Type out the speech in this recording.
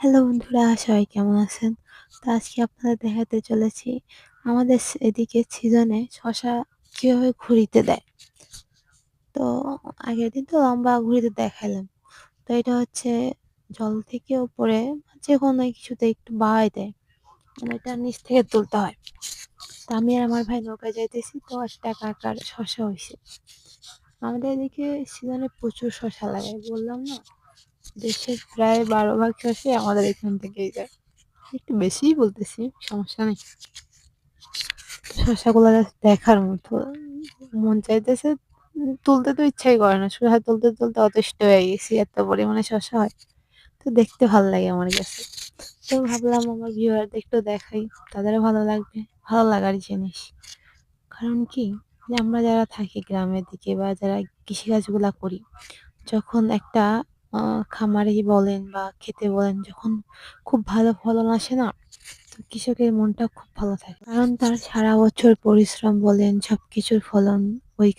Hello বন্ধুরা, সবাই কেমন আছেন? তো আজকে আপনাদের দেখাতে চলেছি আমাদের এদিকে সিজনে শশা কীভাবে ঘুরিতে দেয়। তো আগের দিন তো লম্বা ঘুরিতে দেখালাম তো এটা হচ্ছে জল থেকে ওপরে যে কোনো কিছুতে একটু বাড়ায় দেয়। মানে এটা নিচ থেকে তুলতে হয়। তো আমি আর আমার ভাই নৌকায় যাইতেছি, তো একটা একাকার শশা হয়েছে আমাদের এদিকে সিজনে প্রচুর শশা লাগে বললাম না? দেশের প্রায় ১২ ভাগ শসাই আমাদের এখান থেকেই যায়। একটু বেশিই বলতেছি, সমস্যা নেই। জাস্ট দেখার মতো। মন চাইতেছে তুলতে তো ইচ্ছাই করে না। শসা তুলতে, তুলতে অতিষ্ঠ হয়ে গেছি। এত পরিমাণে শসা হয়। তো দেখতে ভালো লাগে আমার কাছে। তো ভাবলাম আমার ভিউয়ারদের একটু দেখাই। তাদেরও ভালো লাগবে। ভালো লাগার জিনিস। কারণ কি? আমরা যারা থাকি গ্রামের দিকে বা যারা কৃষিকাজগুলা করি, যখন একটা খামারে বলেন বা খেতে বলেন, যখন খুব ভালো ফলন আসে না? তো কৃষকের মনটা খুব ভালো থাকে। কারণ তার সারা বছর পরিশ্রম বলেন, সবকিছুর ফলন ওইখানে